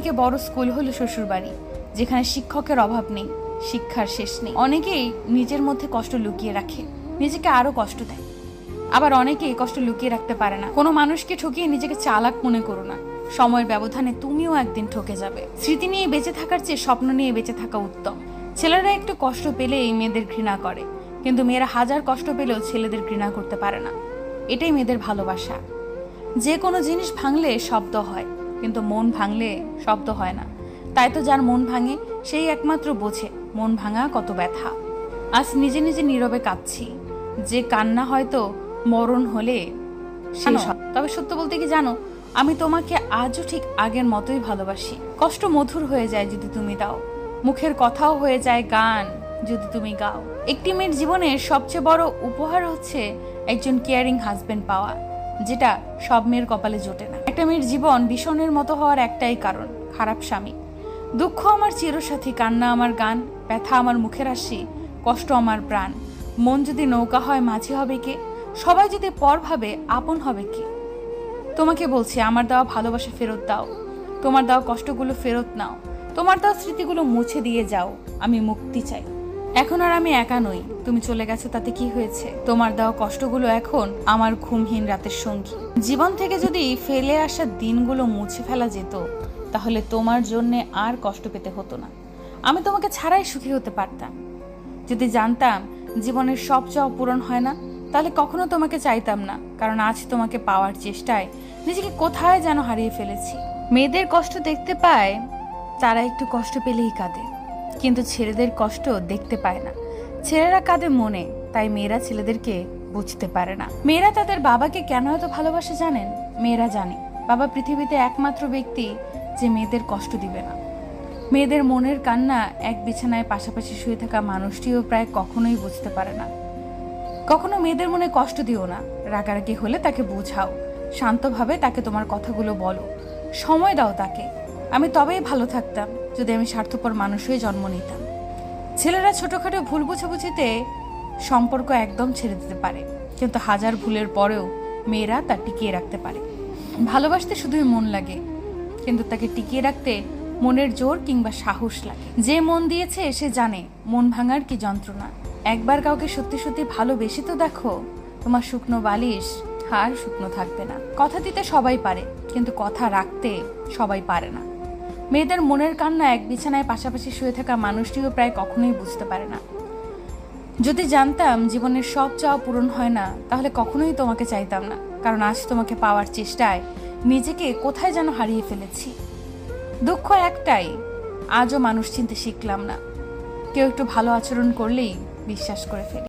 থেকে বড় স্কুল হলো শ্বশুরবাড়ি, যেখানে শিক্ষকের অভাব নেই, শিক্ষার শেষ নেই। অনেকেই নিজের মধ্যে কষ্ট লুকিয়ে রাখে, নিজেকে আরও কষ্ট দেয়। আবার অনেকেই কষ্ট লুকিয়ে রাখতে পারে না। কোনো মানুষকে ঠকিয়ে নিজেকে চালাক মনে করো না। সময়ের ব্যবধানে তুমিও একদিন ঠকে যাবে। স্মৃতি নিয়ে বেঁচে থাকার চেয়ে স্বপ্ন নিয়ে বেঁচে থাকা উত্তম। ছেলেরা একটু কষ্ট পেলেই মেয়েদের ঘৃণা করে, কিন্তু মেয়েরা হাজার কষ্ট পেলেও ছেলেদের ঘৃণা করতে পারে না। এটাই মেয়েদের ভালোবাসা। যে কোনো জিনিস ভাঙলে শব্দ হয়। কিন্তু মন ভাঙলে শব্দ হয় না। তাই তো যার মন ভাঙে সেই একমাত্র বোঝে মন ভাঙা কত ব্যথা। আজ নিজে নিজে নীরবে কাঁদছি। যে কান্না হয়তো মরণ হলে তবে সত্য বলতে কি জানো আমি তোমাকে আজও ঠিক আগের মতোই ভালোবাসি। কষ্ট মধুর হয়ে যায় যদি তুমি দাও। মুখের কথাও হয়ে যায় গান যদি তুমি গাও। একটি মেয়ের জীবনের সবচেয়ে বড় উপহার হচ্ছে একজন কেয়ারিং হাজবেন্ড পাওয়া যেটা সব মেয়ের কপালে জোটে না। একটা মেয়ের জীবন ভীষণের মতো হওয়ার একটাই কারণ, খারাপ স্বামী। দুঃখ আমার চিরসাথী, কান্না আমার গান, ব্যথা আমার মুখের হাসি, কষ্ট আমার প্রাণ। মন যদি নৌকা হয়, মাঝি হবে কে? সবাই যদি পর ভাবে, আপন হবে কে? তোমাকে বলছি, আমার দেওয়া ভালোবাসা ফেরত দাও। তোমার দেওয়া কষ্টগুলো ফেরত নাও। তোমার দেওয়া স্মৃতিগুলো মুছে দিয়ে যাও। আমি মুক্তি চাই। এখন আর আমি একা নই। তুমি চলে গেছো তাতে কি হয়েছে? তোমার দেওয়া কষ্টগুলো এখন আমার ঘুমহীন রাতের সঙ্গী। জীবন থেকে যদি ফেলে আসা দিনগুলো মুছে ফেলা যেত, তাহলে তোমার জন্য আর কষ্ট পেতে হতো না। আমি তোমাকে ছাড়াই সুখী হতে পারতাম। যদি জানতাম জীবনের সব চাওয়া পূরণ হয় না, তাহলে কখনো তোমাকে চাইতাম না, কারণ আজ তোমাকে পাওয়ার চেষ্টায় নিজেকে কোথায় যেন হারিয়ে ফেলেছি। মেয়েদের কষ্ট দেখতে পায়, তারা একটু কষ্ট পেলেই কাঁদে। কিন্তু ছেলেদের কষ্ট দেখতে পায় না। ছেলেরা কাঁদে মনে, তাই মেয়েরা ছেলেদেরকে বুঝতে পারে না। মেয়েরা তাদের বাবাকে কেন এত ভালোবাসে জানেন? মেয়েরা জানে, বাবা পৃথিবীতে একমাত্র ব্যক্তি যে মেয়েদের কষ্ট দিবে না। মেয়েদের মনের কান্না এক বিছানায় পাশাপাশি শুয়ে থাকা মানুষটিও প্রায় কখনোই বুঝতে পারে না। কখনো মেয়েদের মনে কষ্ট দিও না, রাগারাগি হলে তাকে বোঝাও, শান্তভাবে তাকে তোমার কথাগুলো বলো। সময় দাও তাকে আমি তবেই ভালো থাকতাম যদি আমি স্বার্থপর মানুষ হয়ে জন্ম নিতাম। ছেলেরা ছোটোখাটো ভুল বুঝাবুঝিতে সম্পর্ক একদম ছেড়ে দিতে পারে, কিন্তু হাজার ভুলের পরেও মেয়েরা তা টিকিয়ে রাখতে পারে। ভালোবাসতে শুধুই মন লাগে, কিন্তু তাকে টিকিয়ে রাখতে মনের জোর কিংবা সাহস লাগে। যে মন দিয়েছে সে জানে, মন ভাঙার কি যন্ত্রণা। একবার কাউকে সত্যি সত্যি ভালোবেসে তো দেখো, তোমার শুকনো বালিশ আর শুকনো থাকবে না। কথা দিতে সবাই পারে, কিন্তু কথা রাখতে সবাই পারে না। মেয়েদের মনের কান্না এক বিছানায় পাশাপাশি শুয়ে থাকা মানুষটিও প্রায় কখনোই বুঝতে পারে না। যদি জানতাম জীবনের সব চাওয়া পূরণ হয় না, তাহলে কখনোই তোমাকে চাইতাম না, কারণ আজ তোমাকে পাওয়ার চেষ্টায় নিজেকে কোথায় যেন হারিয়ে ফেলেছি। দুঃখ একটাই, আজও মানুষ চিনতে শিখলাম না। কেউ একটু ভালো আচরণ করলেই বিশ্বাস করে ফেলি।